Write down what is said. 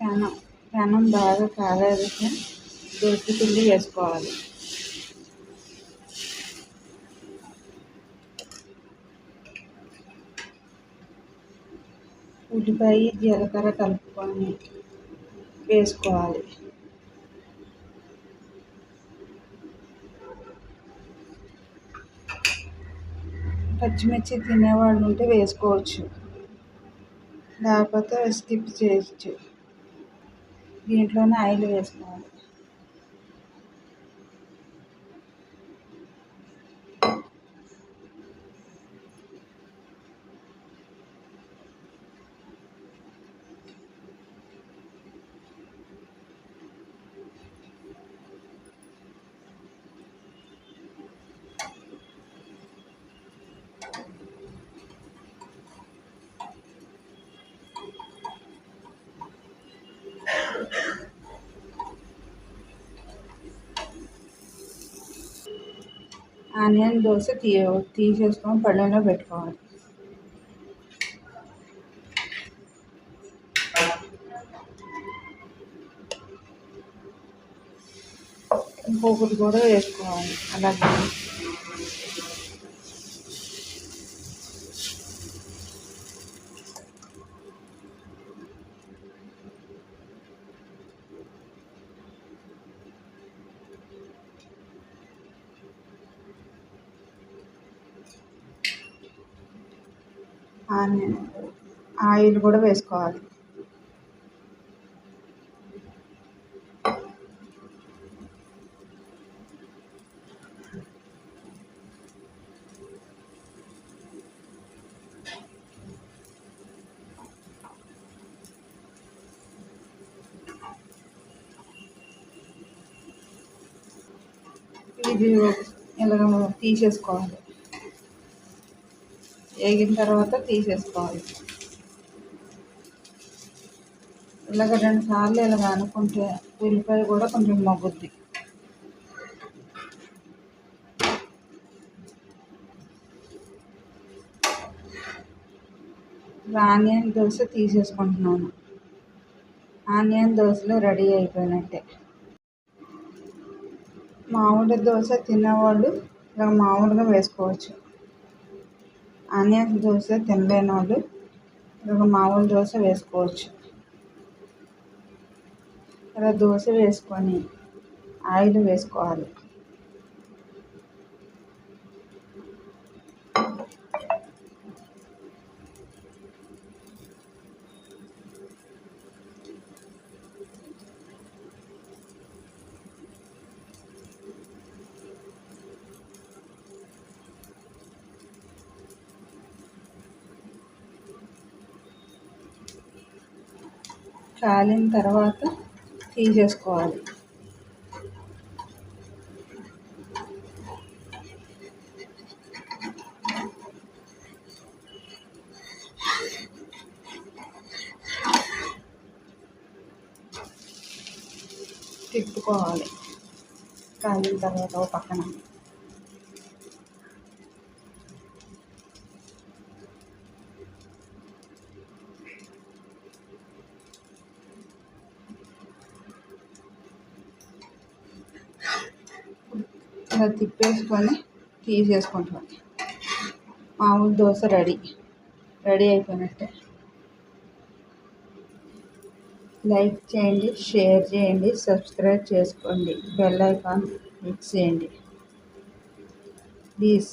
పెనం పెనం బాగా కాలేదు దోశ పిండి వేసుకోవాలి. ఉల్లిపాయ జీలకర్ర కలుపుకొని వేసుకోవాలి. పచ్చిమిర్చి తినేవాళ్ళు ఉంటే వేసుకోవచ్చు. లేకపోతే స్కిప్ చేయొచ్చు. దీంట్లోనే ఆయిల్ వేసుకోవాలి. ఆనియన్ దోశ తీ తీసేసుకొని పళ్ళెంలో పెట్టుకోవాలి ఇంకొకటి కూడా వేసుకోవాలి అలాగే ఆనియన్ ఆయిల్ కూడా వేసుకోవాలి. ఇది ఇలాగ తీసేసుకోవాలి. వేగిన తర్వాత తీసేసుకోవాలి. ఇలాగ రెండు సార్లు ఇలాగ అనుకుంటే ఉల్లిపాయ కూడా కొంచెం మగ్గుద్ది. ఆనియన్ దోశ తీసేసుకుంటున్నాను. ఆనియన్ దోశలు రెడీ అయిపోయినట్టే. మామిడి దోశ తినేవాళ్ళు ఇలా మామూలుగా వేసుకోవచ్చు. ఆనియన్ దోశ తినలేని వాళ్ళు ఒక మామూలు దోశ వేసుకోవచ్చు. ఇలా దోశ వేసుకొని ఆయిల్ వేసుకోవాలి. కాలిన తర్వాత తీసేసుకోవాలి. తిప్పుకోవాలి. కాలిన తర్వాత పక్కన. ఇలా తిప్పేసుకొని తీసేసుకుంటాం మామూలు దోశ రెడీ. రెడీ అయిపోయినట్టే. లైక్ చేయండి షేర్ చేయండి సబ్స్క్రైబ్ చేసుకోండి. బెల్ ఐకాన్ క్లిక్ చేయండి. ప్లీజ్.